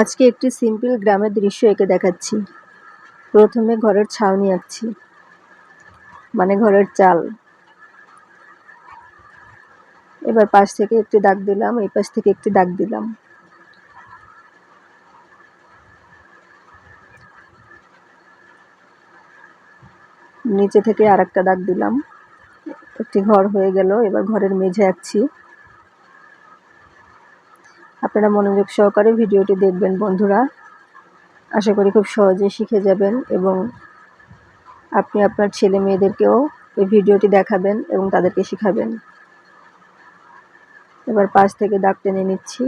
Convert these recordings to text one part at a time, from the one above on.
আজকে একটি সিম্পল গ্রামের দৃশ্য এঁকে দেখাচ্ছি। প্রথমে ঘরের ছাউনি আঁকছি মানে ঘরের চাল। এবার পাশ থেকে একটি দাগ দিলাম, এই পাশ থেকে একটি দাগ দিলাম। নিচে থেকে আর একটা দাগ দিলাম। একটি ঘর হয়ে গেল, এবার ঘরের মেঝে আঁকছি। আপনারা মনোযোগ সহকারে ভিডিওটি দেখবেন, বন্ধুরা। আশা করি খুব সহজে শিখে যাবেন এবং আপনি আপনার ছেলে মেয়েদেরকেও এই ভিডিওটি দেখাবেন এবং তাদেরকে শিখাবেন। এবার পাশ থেকে দাগ টেনে নিচ্ছি।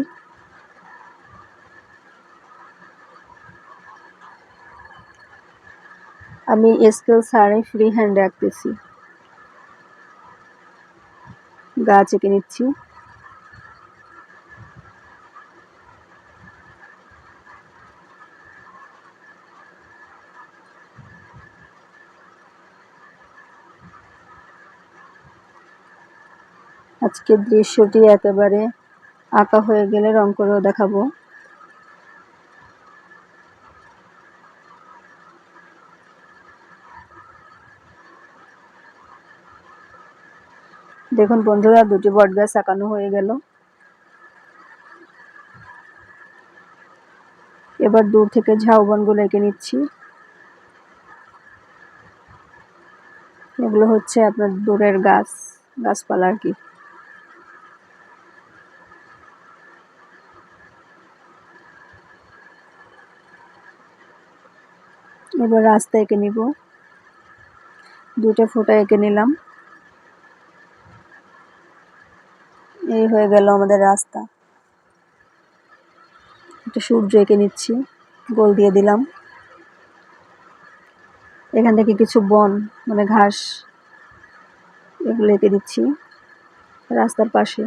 আমি স্কেল সারে ফ্রি হ্যান্ড রাখতেছি। গাছ এঁকে নিচ্ছি। আজকের দৃশ্যটি একেবারে আঁকা হয়ে গেলে রং করেও দেখাবো। দেখুন বন্ধুরা, দুটি বট গাছ আঁকানো হয়ে গেল। এবার দূর থেকে ঝাউবনগুলো এঁকে নিচ্ছি। এগুলো হচ্ছে আপনার দূরের গাছ, গাছপালা আর কি। এবার রাস্তা এঁকে নিব। দুটো ফোঁটা এঁকে নিলাম। এই হয়ে গেল আমাদের রাস্তা। একটা সূর্য এঁকে নিচ্ছি, গোল দিয়ে দিলাম। এখান থেকে কিছু বন মানে ঘাস, এগুলো এঁকে দিচ্ছি রাস্তার পাশে।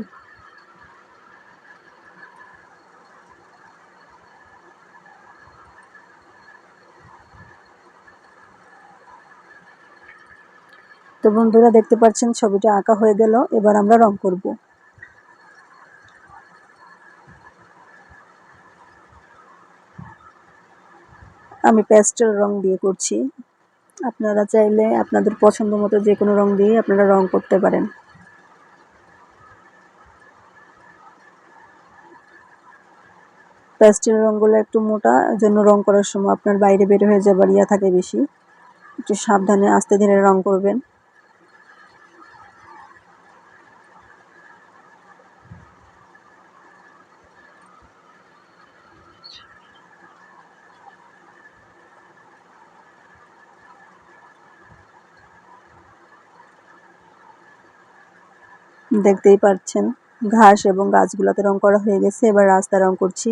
তো বন্ধুরা দেখতে পাচ্ছেন, ছবিটা আঁকা হয়ে গেল। এবার আমরা রং করব। আমি প্যাস্টেল রং দিয়ে করছি। আপনারা চাইলে আপনাদের পছন্দ মতো যে কোনো রং দিয়ে আপনারা রং করতে পারেন। প্যাস্টেল রঙগুলো একটু মোটা জন্য রং করার সময় আপনার বাইরে বের হয়ে যাবার ইয়া থাকে বেশি। একটু সাবধানে আস্তে ধীরে রং করবেন। দেখতেই পাচ্ছেন, ঘাস এবং গাছগুলোতে রং করা হয়ে গেছে। এবার রাস্তা রং করছি।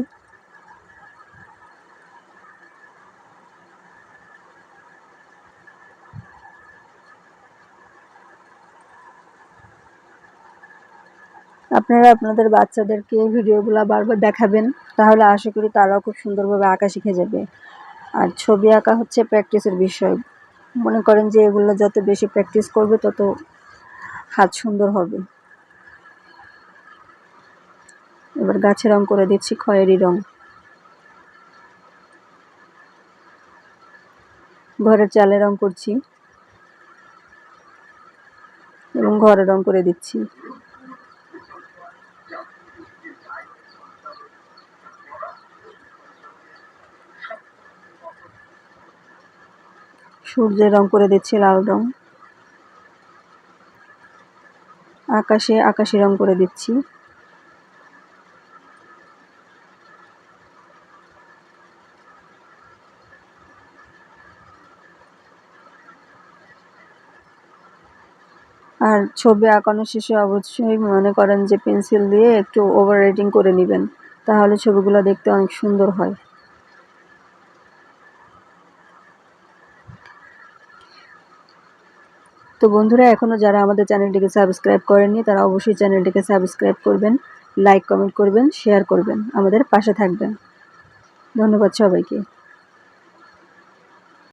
আপনারা আপনাদের বাচ্চাদেরকে ভিডিওগুলো বারবার দেখাবেন, তাহলে আশা করি তারাও খুব সুন্দরভাবে আঁকা শিখে যাবে। আর ছবি আঁকা হচ্ছে প্র্যাকটিসের বিষয়। মনে করেন যে এগুলো যত বেশি প্র্যাকটিস করবে, তত হাত সুন্দর হবে। এবার গাছে রং করে দিচ্ছি, খয়েরি রং। ঘরের চালে রং করছি এবং ঘরে রং করে দিচ্ছি। সূর্যের রং করে দিচ্ছি লাল রং। আকাশে আকাশি রং করে দিচ্ছি। আর ছবি আঁকানো শেষে অবশ্যই মনে করেন যে পেন্সিল দিয়ে একটু ওভার রাইটিং করে নেবেন, তাহলে ছবিগুলো দেখতে অনেক সুন্দর হয়। তো বন্ধুরা এখনও যারা আমাদের চ্যানেলটিকে সাবস্ক্রাইব করেননি, তারা অবশ্যই চ্যানেলটিকে সাবস্ক্রাইব করবেন, লাইক, কমেন্ট করবেন শেয়ার করবেন, আমাদের পাশে থাকবেন। ধন্যবাদ সবাইকে।